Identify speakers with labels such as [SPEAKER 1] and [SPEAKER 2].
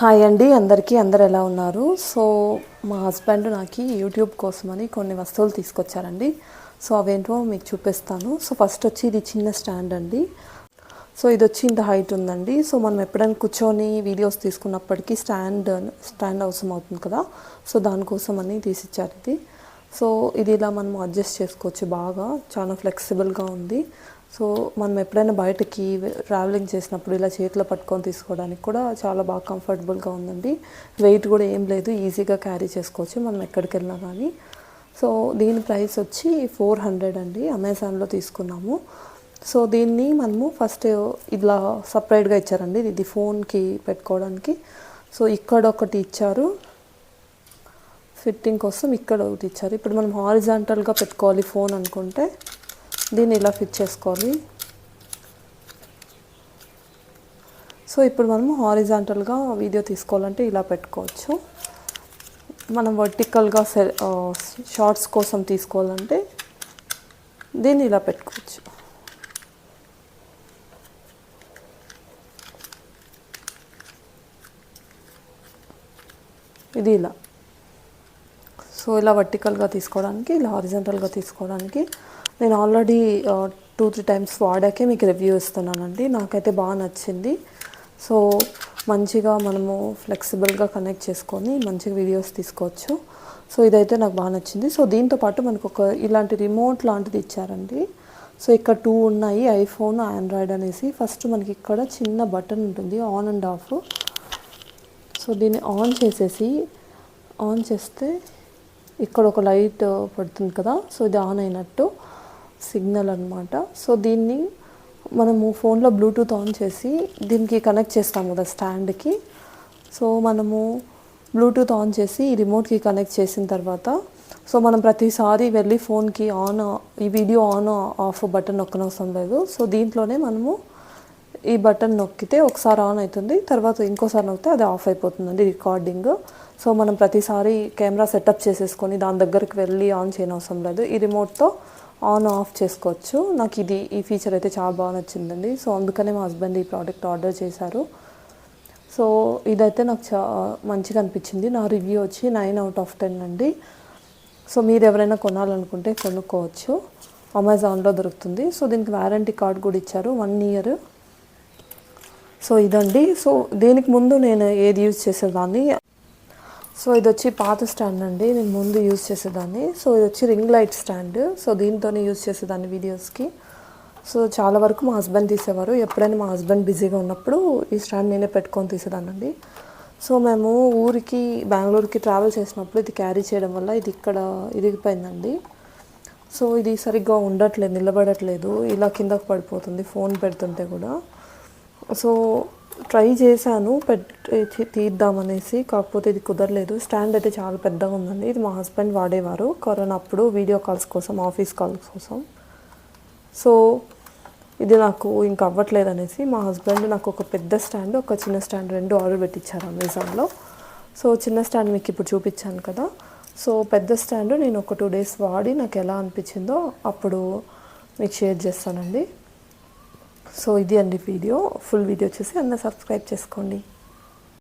[SPEAKER 1] Hi అండి అందరికీ అందరు ఎలా ఉన్నారు? సో మా హస్బెండ్ నాకు యూట్యూబ్ కోసమని కొన్ని వస్తువులు తీసుకొచ్చారండి. సో అవేంటో మీకు చూపిస్తాను. సో ఫస్ట్ వచ్చి ఇది చిన్న స్టాండ్ అండి. సో ఇది వచ్చి ఇంత హైట్ ఉందండి. సో మనం ఎప్పుడైనా కూర్చొని వీడియోస్ తీసుకున్నప్పటికీ స్టాండ్ స్టాండ్ అవసరం అవుతుంది కదా. సో దానికోసం అని తీసిచ్చారు ఇది. సో ఇది ఇలా మనం అడ్జస్ట్ చేసుకోవచ్చు బాగా. చాలా ఫ్లెక్సిబుల్గా ఉంది. సో మనం ఎప్పుడైనా బయటకి ట్రావెలింగ్ చేసినప్పుడు ఇలా చేతిలో పట్టుకొని తీసుకోవడానికి కూడా చాలా బాగా కంఫర్టబుల్గా ఉందండి. వెయిట్ కూడా ఏం లేదు ఈజీగా క్యారీ చేసుకోవచ్చు మనం ఎక్కడికి వెళ్ళినా కానీ. సో దీని ప్రైస్ వచ్చి ఫోర్ హండ్రెడ్ అండి అమెజాన్లో తీసుకున్నాము. సో దీన్ని మనము ఫస్ట్ ఇలా సపరేట్గా ఇచ్చారండి ఇది ఫోన్కి పెట్టుకోవడానికి. సో ఇక్కడ ఒకటి ఇచ్చారు. ఫిట్టింగ్ కోసం ఇక్కడ ఒకటి ఇచ్చారు. ఇప్పుడు మనం హారిజాంటల్గా పెట్టుకోవాలి ఫోన్ అనుకుంటే. దీన్ని ఇలా ఫిట్ చేసుకోవాలి. సో ఇప్పుడు మనము హారిజాంటల్గా వీడియో తీసుకోవాలంటే ఇలా పెట్టుకోవచ్చు. మనం వర్టికల్గా సె షార్ట్స్ కోసం తీసుకోవాలంటే దీన్ని ఇలా పెట్టుకోవచ్చు. ఇది ఇలా. సో ఇలా వర్టికల్గా తీసుకోవడానికి ఇలా హారిజంటల్గా తీసుకోవడానికి నేను ఆల్రెడీ టూ త్రీ టైమ్స్ వాడాకే మీకు రివ్యూ ఇస్తున్నానండి. నాకైతే బాగా నచ్చింది. సో మంచిగా మనము ఫ్లెక్సిబుల్గా కనెక్ట్ చేసుకొని మంచిగా వీడియోస్ తీసుకోవచ్చు. సో ఇదైతే నాకు బాగా నచ్చింది. సో దీంతో పాటు మనకు ఒక ఇలాంటి రిమోట్ లాంటిది ఇచ్చారండి. సో ఇక్కడ టూ ఉన్నాయి ఐఫోన్ ఆండ్రాయిడ్ అనేసి. ఫస్ట్ మనకి ఇక్కడ చిన్న బటన్ ఉంటుంది ఆన్ అండ్ ఆఫ్ సో దీన్ని ఆన్ చేసేసి ఆన్ చేస్తే ఇక్కడ ఒక లైట్ పడుతుంది కదా. సో ఇది ఆన్ అయినట్టు. సిగ్నల్ అనమాట సో దీన్ని మనము ఫోన్లో బ్లూటూత్ ఆన్ చేసి దీనికి కనెక్ట్ చేస్తాం కదా స్టాండ్కి. సో మనము బ్లూటూత్ ఆన్ చేసి ఈ రిమోట్కి కనెక్ట్ చేసిన తర్వాత సో మనం ప్రతిసారి వెళ్ళి ఫోన్కి ఆన్ ఈ వీడియో ఆన్ ఆఫ్ బటన్ నొక్కనవసరం లేదు. సో దీంట్లోనే మనము ఈ బటన్ నొక్కితే ఒకసారి ఆన్ అవుతుంది తర్వాత ఇంకోసారి నొక్కితే అది ఆఫ్ అయిపోతుందండి రికార్డింగ్. సో మనం ప్రతిసారి కెమెరా సెటప్ చేసేసుకొని దాని దగ్గరికి వెళ్ళి ఆన్ చేయనవసరం లేదు. ఈ రిమోట్తో ఆన్ ఆఫ్ చేసుకోవచ్చు. నాకు ఇది ఈ ఫీచర్ అయితే చాలా బాగా నచ్చిందండి. సో అందుకనే మా హస్బెండ్ ఈ ప్రోడక్ట్ ఆర్డర్ చేశారు. సో ఇదైతే నాకు చా మంచిగా అనిపించింది. నా రివ్యూ వచ్చి నైన్ అవుట్ ఆఫ్ టెన్ అండి. సో మీరు ఎవరైనా కొనాలనుకుంటే కొనుక్కోవచ్చు. అమెజాన్లో దొరుకుతుంది. సో దీనికి వారంటీ కార్డ్ కూడా ఇచ్చారు. వన్ ఇయర్ సో ఇదండి. సో దీనికి ముందు నేను ఏది యూజ్ చేసేదాన్ని? సో ఇది వచ్చి పాత స్టాండ్ అండి. నేను ముందు యూజ్ చేసేదాన్ని. సో ఇది వచ్చి రింగ్ లైట్ స్టాండ్. సో దీంతోనే యూజ్ చేసేదాన్ని వీడియోస్కి. సో చాలా వరకు మా హస్బెండ్ తీసేవారు. ఎప్పుడైనా మా హస్బెండ్ బిజీగా ఉన్నప్పుడు ఈ స్టాండ్ నేనే పెట్టుకొని తీసేదానండి సో మేము ఊరికి బెంగళూరుకి ట్రావెల్ చేసినప్పుడు ఇది క్యారీ చేయడం వల్ల ఇది ఇక్కడ ఇరిగిపోయిందండి. సో ఇది సరిగ్గా ఉండట్లేదు నిలబడట్లేదు. ఇలా కిందకు పడిపోతుంది ఫోన్ పెడుతుంటే కూడా. సో ట్రై చేశాను పెట్టి తీద్దామనేసి కాకపోతే ఇది కుదరలేదు. స్టాండ్ అయితే చాలా పెద్దగా ఉందండి. ఇది మా హస్బెండ్ వాడేవారు. కరోనా అప్పుడు వీడియో కాల్స్ కోసం ఆఫీస్ కాల్స్ కోసం. సో ఇది నాకు ఇంకా అవ్వట్లేదు అనేసి మా హస్బెండ్ నాకు ఒక పెద్ద స్టాండ్ ఒక చిన్న స్టాండ్ రెండు ఆర్డర్ పెట్టించారు అమెజాన్లో. సో చిన్న స్టాండ్ మీకు ఇప్పుడు చూపించాను కదా. సో పెద్ద స్టాండ్ నేను ఒక టూ డేస్ వాడి నాకు ఎలా అనిపించిందో అప్పుడు మీకు షేర్ చేస్తానండి. సో ఇది అండి వీడియో ఫుల్ వీడియో చూసి అందరు సబ్స్క్రైబ్ చేసుకోండి.